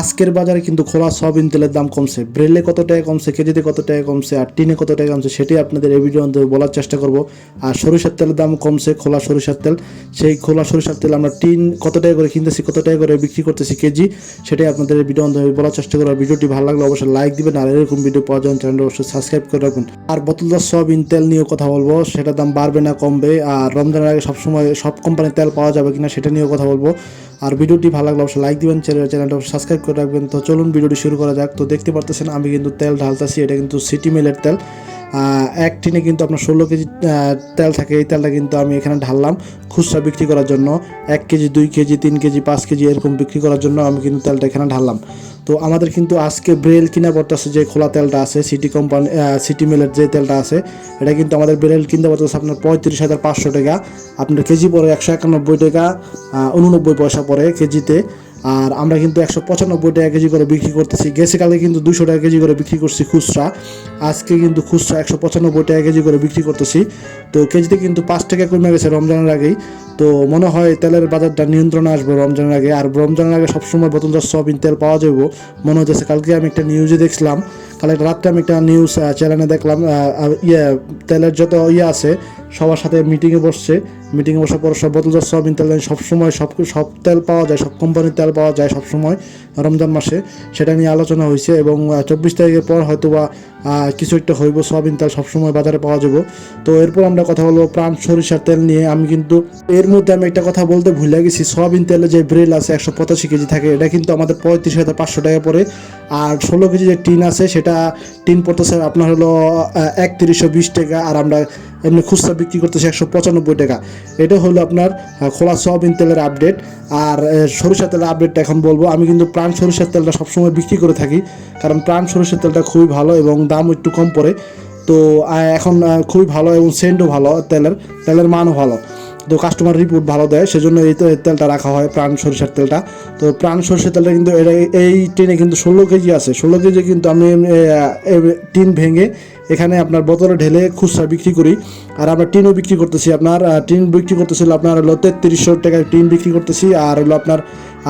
আজকের বাজারে কিন্তু খোলা সয়াবিন তেলের দাম কমছে। ব্রেলে কত টাকা কমছে, কেজিতে কত টাকা কমছে, আর টিনে কত টাকা কমছে সেটাই আপনাদের এই ভিডিও মধ্যে বলার চেষ্টা করব। আর সরিষার তেলের দাম কমছে, খোলা সরিষার তেল। সেই খোলা সরিষার তেল আমরা টিন কত টাকা করে কিনতেছি, কত টাকা করে বিক্রি করতেছি, কেজি, সেটাই আপনাদের এই ভিডিও মধ্যে বলার চেষ্টা করব। ভিডিওটি ভালো লাগলে অবশ্যই লাইক দিবেন, আর এরকম ভিডিও পাওয়ার জন্য চ্যানেলটা অবশ্যই সাবস্ক্রাইব করে রাখবেন। আর বোতলদার সয়াবিন তেল নিয়েও কথা বলব, সেটার দাম বাড়বে না, কমবে। আর রমজানের আগে সবসময় সব কোম্পানির তেল পাওয়া যাবে কিনা, সেটা নিয়েও কথা বলব। আর ভিডিওটি ভালো লাগলে অবশ্যই লাইক দিবেন চ্যানেল চ্যানেলটা সাবস্ক্রাইব করে রাখবেন। তো চলুন, ভিডিওটি শুরু করা যাক। তো দেখতে পারতেছেন, আমি কিন্তু তেল ঢালতেছি, এটা কিন্তু সিটি মিলের তেল। এক টিনে কিন্তু আপনার ষোলো কেজি তেল থাকে, এই তেলটা কিন্তু আমি এখানে ঢাললাম খুচরা বিক্রি করার জন্য। এক কেজি, দুই কেজি, তিন কেজি, পাঁচ কেজি এরকম বিক্রি করার জন্য আমি কিন্তু তেলটা এখানে ঢাললাম। তো আমাদের কিন্তু আজকে ব্রেল কিনা পড়তেছে যে খোলা তেলটা আছে, সিটি কোম্পানি সিটি মিলের যে তেলটা আছে, এটা কিন্তু আমাদের ব্রেল কিনতে পড়তেছে আপনার পঁয়ত্রিশ হাজার পাঁচশো টাকা। আপনার কেজি পরে একশো একানব্বই টাকা উননব্বই পয়সা পরে কেজিতে। আর আমরা কিন্তু একশো পঁচানব্বই টাকা কেজি করে বিক্রি করতেছি। গেছে কালে কিন্তু দুশো টাকা কেজি করে বিক্রি করছি খুচরা। আজকে কিন্তু খুচরা একশো পঁচানব্বই টাকা কেজি করে বিক্রি করতেছি। তো কেজিতে কিন্তু পাঁচ টাকা কমে গেছে রমজানের আগেই। তো মনে হয় তেলের বাজারটা নিয়ন্ত্রণে আসবে রমজানের আগে। আর রমজানের আগে সবসময় বোতলজাত সয়াবিন তেল পাওয়া যাবে মনে হচ্ছে কালকে আমি একটা নিউজে দেখছিলাম। কালকে রাত্রে আমি একটা নিউজ চ্যানেলে দেখলাম ইয়ে তেলের যত ইয়ে আছে সবার সাথে মিটিংয়ে বসছে। মিটিংয়ে বসার পর সব বোতলজাত সয়াবিন তেল সবসময় সব সব তেল পাওয়া যায়, সব কোম্পানির তেল পাওয়া যায় সবসময় রমজান মাসে। সেটা নিয়ে আলোচনা হয়েছে এবং চব্বিশ তারিখের পর হয়তো বা কিছু একটা হইব, সয়াবিন তেল সবসময় বাজারে পাওয়া যাবে। তো এরপর আমরা কথা বলব প্রাণ সরিষার তেল নিয়ে। আমি কিন্তু এর মধ্যে আমি একটা কথা বলতে ভুলে গেছি। সয়াবিন তেলে যে ব্রেল আছে একশো পঁচাশি কেজি থাকে, এটা কিন্তু আমাদের পঁয়ত্রিশ হাজার পাঁচশো টাকা পড়ে। আর ষোলো কেজি যে টিন আছে, সেটা টিন পড়তেছে আপনার হলো একত্রিশশো বিশ টাকা। আর আমরা এমনি খুচরা বিক্রি করতেছে একশো পঁচানব্বই টাকা। এটা হলো আপনার খোলা সয়াবিন তেলের আপডেট আর সরিষা তেলের আপডেটটা এখন বলব। আমি কিন্তু প্রাণ সরিষার তেলটা সবসময় বিক্রি করে থাকি, কারণ প্রাণ সরিষার তেলটা খুবই ভালো এবং দাম একটু কম পড়ে। তো এখন খুবই ভালো এবং সেন্টও ভালো তেলের তেলের মানও ভালো। তো কাস্টমার রিপোর্ট ভালো দেয়, সেজন্য এই তেলটা রাখা হয়, প্রাণ সরিষার তেলটা। তো প্রাণ সরিষার তেলটা কিন্তু এটা এই টিনে কিন্তু ষোলো কেজি আছে। ষোলো কেজি কিন্তু আমি টিন ভেঙে এখানে আপনার বোতলে ঢেলে খুচরা বিক্রি করি। আর আমরা টিনও বিক্রি করতেছি। আপনার টিন বিক্রি করতেছিল আপনার হলো তেত্রিশশো টাকায় টিন বিক্রি করতেছি। আর হলো আপনার,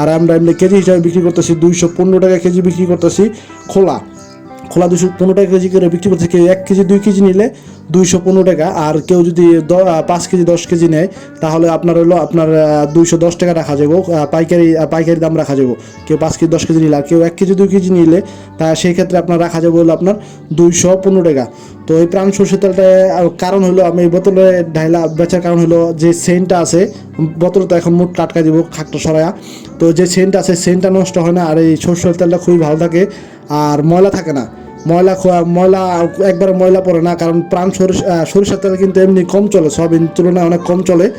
আর আমরা এমনি কেজি হিসাবে বিক্রি করতেছি দুইশো পনেরো টাকা কেজি বিক্রি করতেছি। খোলা। খোলা দুশো পনেরো টাকা কেজি করে বিক্রি করতে কেউ এক কেজি, দুই কেজি নিলে দুইশো পনেরো টাকা। আর কেউ যদি পাঁচ কেজি, দশ কেজি নেয়, তাহলে আপনার হলো আপনার দুইশো দশ টাকা রাখা যাব। পাইকারি পাইকারি দাম রাখা যাব। কেউ পাঁচ কেজি, দশ কেজি নিলে, আর কেউ এক কেজি, দুই কেজি নিলে, তা সেই ক্ষেত্রে আপনার রাখা যাবে হলো আপনার দুইশো পনেরো টাকা। তো এই প্রাণ সরষের তেলটা কারণ হলো আমি বোতলে ঢাইলা বেচার কারণ হলো যে সেন্টটা আছে, বোতলে তো এখন মুখ টাটকা দিব খাকটা সরায়া। তো যে সেন্ট আছে, সেন্টটা নষ্ট হয় না, আর এই সরষের তেলটা খুবই ভালো থাকে, আর ময়লা থাকে না। ময়লা খোয়া ময়লা একবার ময়লা পড়ে না কারণ প্রাণ সরিষা সরিষার তেল কিন্তু এমনি কম চলে সয়াবিন তুলনায় অনেক কম চলে।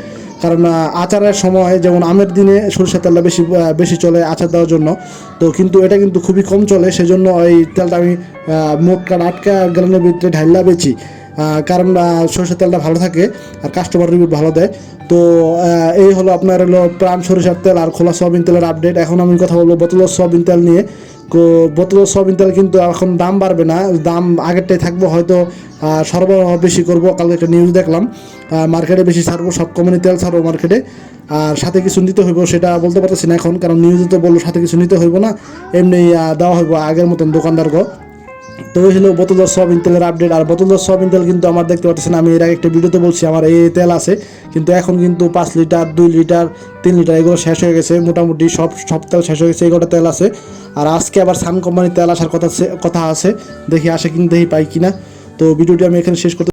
কারণ আচারের সময় যেমন আমের দিনে সরিষার তেলটা বেশি বেশি চলে আচার দেওয়ার জন্য তো কিন্তু এটা কিন্তু খুবই কম চলে সেজন্য এই তেলটা আমি মোটকা আটকা গ্রামের ভিতরে ঢাইলা আহ, কারণ সরিষার তেলটা ভালো থাকে আর কাস্টমার রিভিউ ভালো দেয়। তো এই হলো আপনার হলো প্রাণ সরিষার তেল আর খোলা সয়াবিন তেলের আপডেট এখন আমি কথা বলব বোতলের সয়াবিন তেল নিয়ে। তো, বোতলের সয়াবিন তেল কিন্তু এখন দাম বাড়বে না, দাম আগেরটাই থাকব হয়তো সরবরাহ বেশি করব। কালকে একটা নিউজ দেখলাম মার্কেটে বেশি ছাড়বো, সব কোম্পানি তেল ছাড়বো মার্কেটে আর সাথে কিছু নিতে হইব সেটা বলতে পারতেছি না এখন, কারণ নিউজে তো বলল সাথে কিছু নিতে হইব না। এমনি দেওয়া হইব আগের মতন দোকানদারকে তো হলো বোতলদার সয়াবিন তেলের আপডেট আর বোতলদার সয়াবিন তেল কিন্তু আমার দেখতে পাচ্ছেন আমি এর আগে একটা ভিডিওতে বলছি, আমার এই তেল আছে, কিন্তু এখন কিন্তু পাঁচ লিটার, দুই লিটার, তিন লিটার, এগুলো শেষ হয়ে গেছে, মোটামুটি সব সব তেল শেষ হয়ে গেছে এগুলো তেল আছে। আর আজকে আবার সান কোম্পানির তেল আসার কথা কথা আছে, দেখি আসে কিন্তু দেখি পাই কিনা। তো ভিডিওটি আমি এখানে শেষ করতে